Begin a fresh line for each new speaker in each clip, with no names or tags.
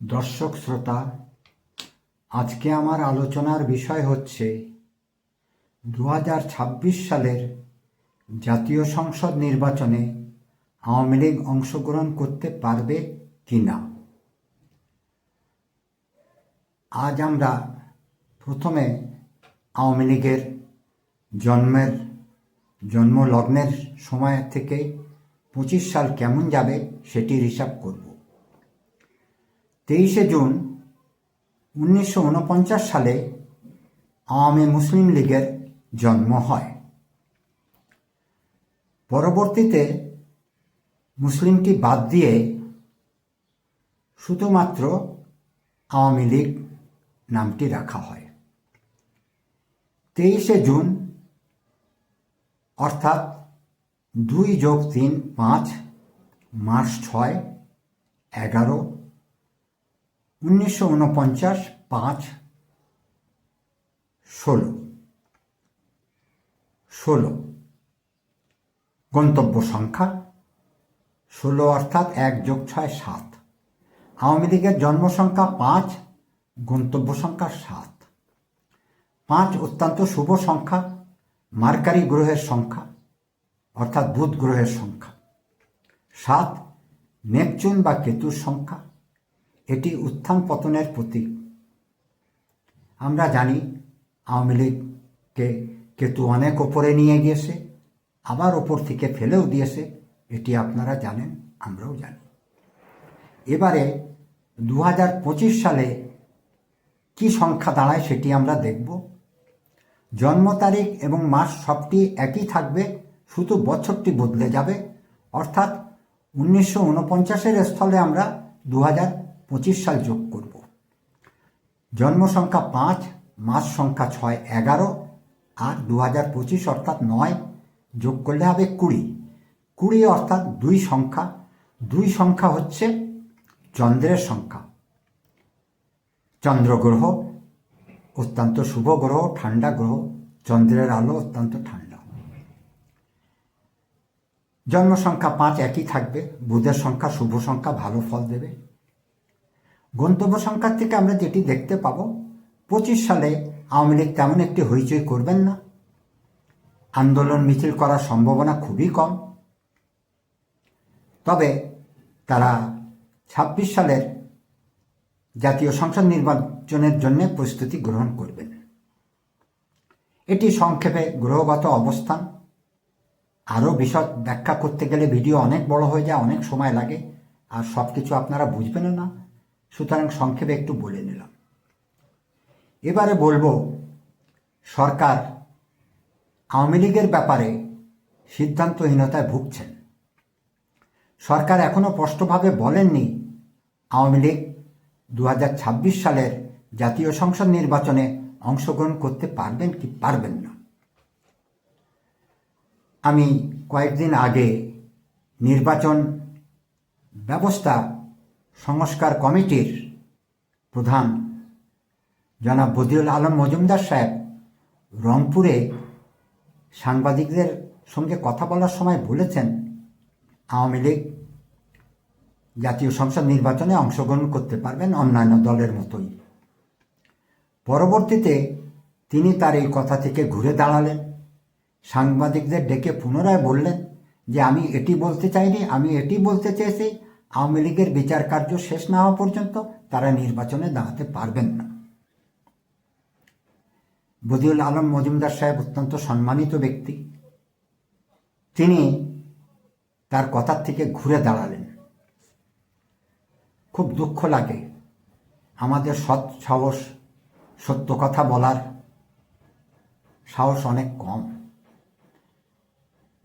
দর্শক শ্রোতা, আজকে আমার আলোচনার বিষয় হচ্ছে দু হাজার ছাব্বিশ সালের জাতীয় সংসদ নির্বাচনে আওয়ামী লীগ অংশগ্রহণ করতে পারবে কি না আজ আমরা প্রথমে আওয়ামী লীগের জন্মের, জন্মলগ্নের সময় থেকে পঁচিশ সাল কেমন যাবে সেটির হিসাব করব। তেইশে জুন উনিশশো ঊনপঞ্চাশ সালে আওয়ামী মুসলিম লীগের জন্ম হয়। পরবর্তীতে মুসলিমটি বাদ দিয়ে শুধুমাত্র আওয়ামী লীগ নামটি রাখা হয়। তেইশে জুন, অর্থাৎ দুই যোগ তিন পাঁচ মাস ছয়, এগারো উনিশশো উনপঞ্চাশ, পাঁচ, ষোলো। ষোলো। গন্তব্য সংখ্যা, ষোলো অর্থাৎ এক যোগ ছয়, সাত। আওয়ামী লীগের জন্ম সংখ্যা পাঁচ, গন্তব্য সংখ্যা সাত। পাঁচ অত্যন্ত শুভ সংখ্যা, মার্কারি গ্রহের সংখ্যা, অর্থাৎ বুধ গ্রহের সংখ্যা। সাত, নেপচুন বা কেতুর সংখ্যা। এটি উত্থান পতনের প্রতীক। আমরা জানি আওয়ামী লীগকে কেতু অনেক ওপরে নিয়ে গিয়েছে, আবার ওপর থেকে ফেলেও দিয়েছে। এটি আপনারা জানেন, আমরাও জানি। এবারে দু হাজার পঁচিশ সালে কি সংখ্যা দাঁড়ায় সেটি আমরা দেখব। জন্ম তারিখ এবং মাস সবটি একই থাকবে, শুধু বছরটি বদলে যাবে। অর্থাৎ উনিশশো উনপঞ্চাশের স্থলে আমরা দু হাজার পঁচিশ সাল যোগ করব। জন্ম সংখ্যা পাঁচ, মাস সংখ্যা ছয়, এগারো, আর দু হাজার পঁচিশ অর্থাৎ নয় যোগ করলে হবে কুড়ি। কুড়ি অর্থাৎ দুই সংখ্যা। দুই সংখ্যা হচ্ছে চন্দ্রের সংখ্যা। চন্দ্রগ্রহ অত্যন্ত শুভ গ্রহ, ঠান্ডা গ্রহ। চন্দ্রের আলো অত্যন্ত ঠান্ডা। জন্ম সংখ্যা পাঁচ একই থাকবে। বুধের সংখ্যা শুভ সংখ্যা, ভালো ফল দেবে। গন্তব্য সংখ্যার থেকে আমরা যেটি দেখতে পাব, পঁচিশ সালে আওয়ামী লীগ তেমন একটি হইচই করবেন না। আন্দোলন মিছিল করার সম্ভাবনা খুবই কম। তবে তারা ছাব্বিশ সালের জাতীয় সংসদ নির্বাচনের জন্য প্রস্তুতি গ্রহণ করবেন। এটি সংক্ষেপে গ্রহগত অবস্থান। আরও বিশদ ব্যাখ্যা করতে গেলে ভিডিও অনেক বড় হয়ে যায়, অনেক সময় লাগে, আর সব কিছু আপনারা বুঝবেন না। সুতরাং সংক্ষেপে একটু বলে নিলাম। এবারে বলব, সরকার আওয়ামী লীগের ব্যাপারে সিদ্ধান্তহীনতায় ভুগছেন। সরকার এখনও স্পষ্টভাবে বলেননি আওয়ামী লীগ দু হাজার ছাব্বিশ সালের জাতীয় সংসদ নির্বাচনে অংশগ্রহণ করতে পারবেন কি পারবেন না। আমি কয়েকদিন আগে নির্বাচন ব্যবস্থা সংস্কার কমিটির প্রধান জনাব বদিউল আলম মজুমদার সাহেব রংপুরে সাংবাদিকদের সঙ্গে কথা বলার সময় বলেছেন, আওয়ামী লীগ জাতীয় সংসদ নির্বাচনে অংশগ্রহণ করতে পারবেন অন্যান্য দলের মতোই। পরবর্তীতে তিনি তার এই কথা থেকে ঘুরে দাঁড়ালেন। সাংবাদিকদের ডেকে পুনরায় বললেন যে, আমি এটি বলতে চাইনি, আমি এটি বলতে চেয়েছি আওয়ামী লীগের বিচার কার্য শেষ না হওয়া পর্যন্ত তারা নির্বাচনে দাঁড়াতে পারবেন না। বদিউল আলম মজুমদার সাহেব অত্যন্ত সম্মানিত ব্যক্তি। তিনি তার কথার থেকে ঘুরে দাঁড়ালেন। খুব দুঃখ লাগে আমাদের সৎ সাহস, সত্য কথা বলার সাহস অনেক কম।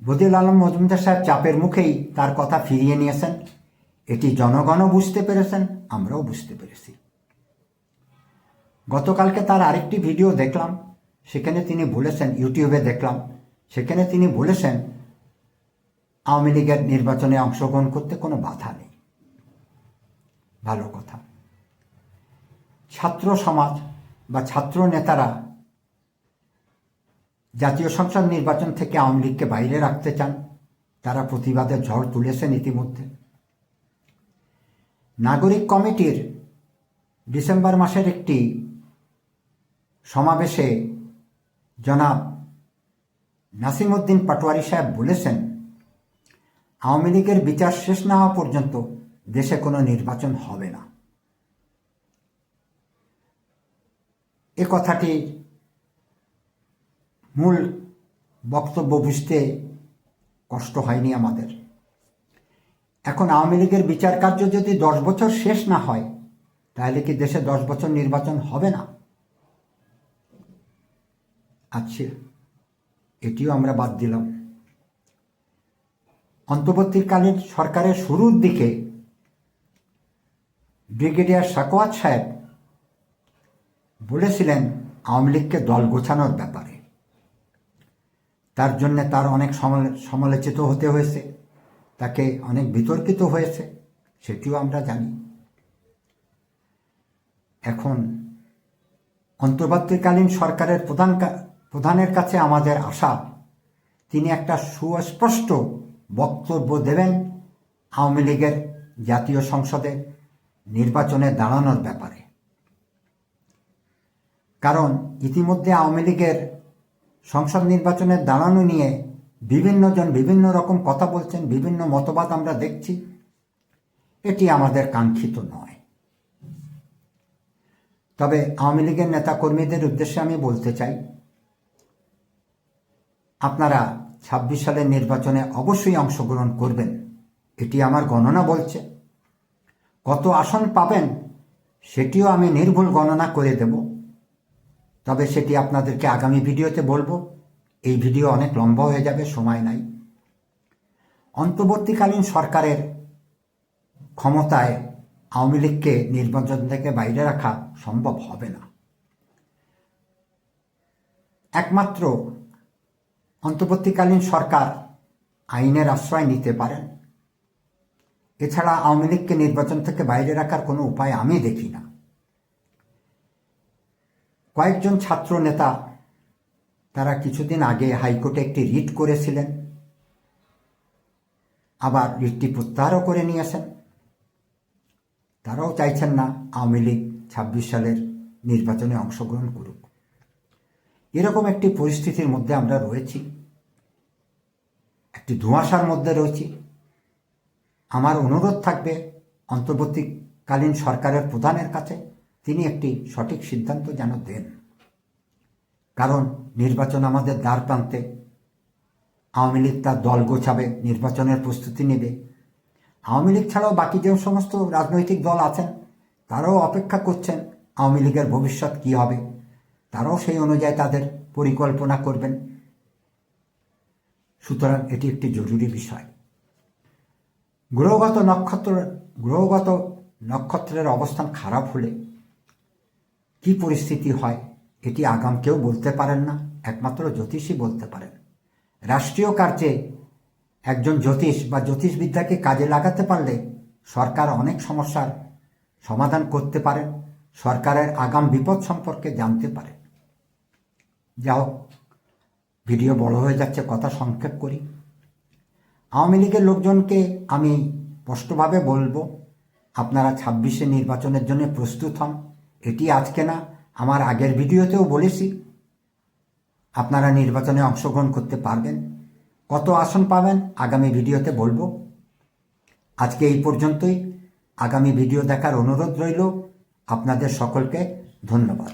বদিউল আলম মজুমদার সাহেব চাপের মুখেই তার কথা ফিরিয়ে নিয়েছেন। এটি জনগণও বুঝতে পেরেছেন, আমরাও বুঝতে পেরেছি। গতকালকে তার আরেকটি ভিডিও দেখলাম, সেখানে তিনি বলেছেন, ইউটিউবে দেখলাম, সেখানে তিনি বলেছেন, আওয়ামী লীগের নির্বাচনে অংশগ্রহণ করতে কোনো বাধা নেই। ভালো কথা। ছাত্র সমাজ বা ছাত্র নেতারা জাতীয় সংসদ নির্বাচন থেকে আওয়ামী লীগকে বাইরে রাখতে চান, তারা প্রতিবাদের ঝড় তুলেছেন ইতিমধ্যে। নাগরিক কমিটির ডিসেম্বর মাসের একটি সমাবেশে জনাব নাসিমউদ্দিন পাটোয়ারি সাহেব বলেছেন, আওয়ামী লীগের বিচার শেষ না হওয়া পর্যন্ত দেশে কোনো নির্বাচন হবে না। এ কথাটি মূল বক্তব্য বুঝতে কষ্ট হয়নি আমাদের। এখন আওয়ামী লীগের বিচার কার্য যদি দশ বছর শেষ না হয়, তাহলে কি দেশে দশ বছর নির্বাচন হবে না? আচ্ছা এটিও আমরা বাদ দিলাম। অন্তর্বর্তীকালীন সরকারের শুরুর দিকে ব্রিগেডিয়ার সাকোয়াত সাহেব বলেছিলেন, আওয়ামী লীগকে দল গোছানোর ব্যাপারে। তার জন্য তার অনেক সমালো- সমালোচিত হতে হয়েছে। তাকে অনেক বিতর্কিত হয়েছে, সেটিও আমরা জানি। এখন অন্তর্বর্তীকালীন সরকারের প্রধান প্রধানের কাছে আমাদের আশা, তিনি একটা সুস্পষ্ট বক্তব্য দেবেন আওয়ামী লীগের জাতীয় সংসদে নির্বাচনে দাঁড়ানোর ব্যাপারে। কারণ ইতিমধ্যে আওয়ামী লীগের সংসদ নির্বাচনে দাঁড়ানো নিয়ে বিভিন্নজন বিভিন্ন রকম কথা বলছেন, বিভিন্ন মতবাদ আমরা দেখছি। এটি আমাদের কাঙ্ক্ষিত নয়। তবে আওয়ামী লীগের নেতাকর্মীদের উদ্দেশ্যে আমি বলতে চাই, আপনারা ছাব্বিশ সালের নির্বাচনে অবশ্যই অংশগ্রহণ করবেন। এটি আমার গণনা বলছে। কত আসন পাবেন, সেটিও আমি নির্ভুল গণনা করে দেব। তবে সেটি আপনাদেরকে আগামী ভিডিওতে বলব। এই ভিডিও অনেক লম্বা হয়ে যাবে, সময় নাই। অন্তর্বর্তীকালীন সরকারের ক্ষমতায় আওয়ামী লীগকে নির্বাচন থেকে বাইরে রাখা সম্ভব হবে না। একমাত্র অন্তর্বর্তীকালীন সরকার আইনের আশ্রয় নিতে পারেন। এছাড়া আওয়ামী লীগকে নির্বাচন থেকে বাইরে রাখার কোনো উপায় আমি দেখি না। কয়েকজন ছাত্র নেতা তারা কিছুদিন আগে হাইকোর্টে একটি রিট করেছিলেন। আবার রিটটি প্রত্যাহারও করে নিয়েছেন তারাও চাইছেন না আওয়ামী লীগ ছাব্বিশ সালের নির্বাচনে অংশগ্রহণ করুক। এরকম একটি পরিস্থিতির মধ্যে আমরা রয়েছি। একটি ধোঁয়াশার মধ্যে রয়েছি। আমার অনুরোধ থাকবে অন্তর্বর্তীকালীন সরকারের প্রধানের কাছে। তিনি একটি সঠিক সিদ্ধান্ত যেন দেন। কারণ নির্বাচন আমাদের দ্বার প্রান্তে। আওয়ামী লীগ তার দল গোছাবে, নির্বাচনের প্রস্তুতি নেবে। আওয়ামী লীগ ছাড়াও বাকি যে সমস্ত রাজনৈতিক দল আছেন, তারাও অপেক্ষা করছেন আওয়ামী লীগের ভবিষ্যৎ কী হবে। তারাও সেই অনুযায়ী তাদের পরিকল্পনা করবেন। সুতরাং এটি একটি জরুরি বিষয়। গ্রহগত নক্ষত্র গ্রহগত নক্ষত্রের অবস্থান খারাপ হলে কি পরিস্থিতি হয়? এটি আগাম কেউ বলতে পারেন না, একমাত্র জ্যোতিষই বলতে পারেন। রাষ্ট্রীয় কার্যে একজন জ্যোতিষ বা জ্যোতিষবিদ্যাকে কাজে লাগাতে পারলে সরকার অনেক সমস্যার সমাধান করতে পারেন সরকারের আগাম বিপদ সম্পর্কে জানতে পারে। যা হোক, ভিডিও বড় হয়ে যাচ্ছে, কথা সংক্ষেপ করি। আওয়ামী লীগের লোকজনকে আমি স্পষ্টভাবে বলব, আপনারা ছাব্বিশে নির্বাচনের জন্য প্রস্তুত হন, এটি আজকে না আমার আগের ভিডিওতেও বলেছি, আপনারা নির্বাচনে অংশগ্রহণ করতে পারবেন। কত আসন পাবেন আগামী ভিডিওতে বলব। আজকে এই পর্যন্তই। আগামী ভিডিও দেখার অনুরোধ রইল। আপনাদের সকলকে ধন্যবাদ।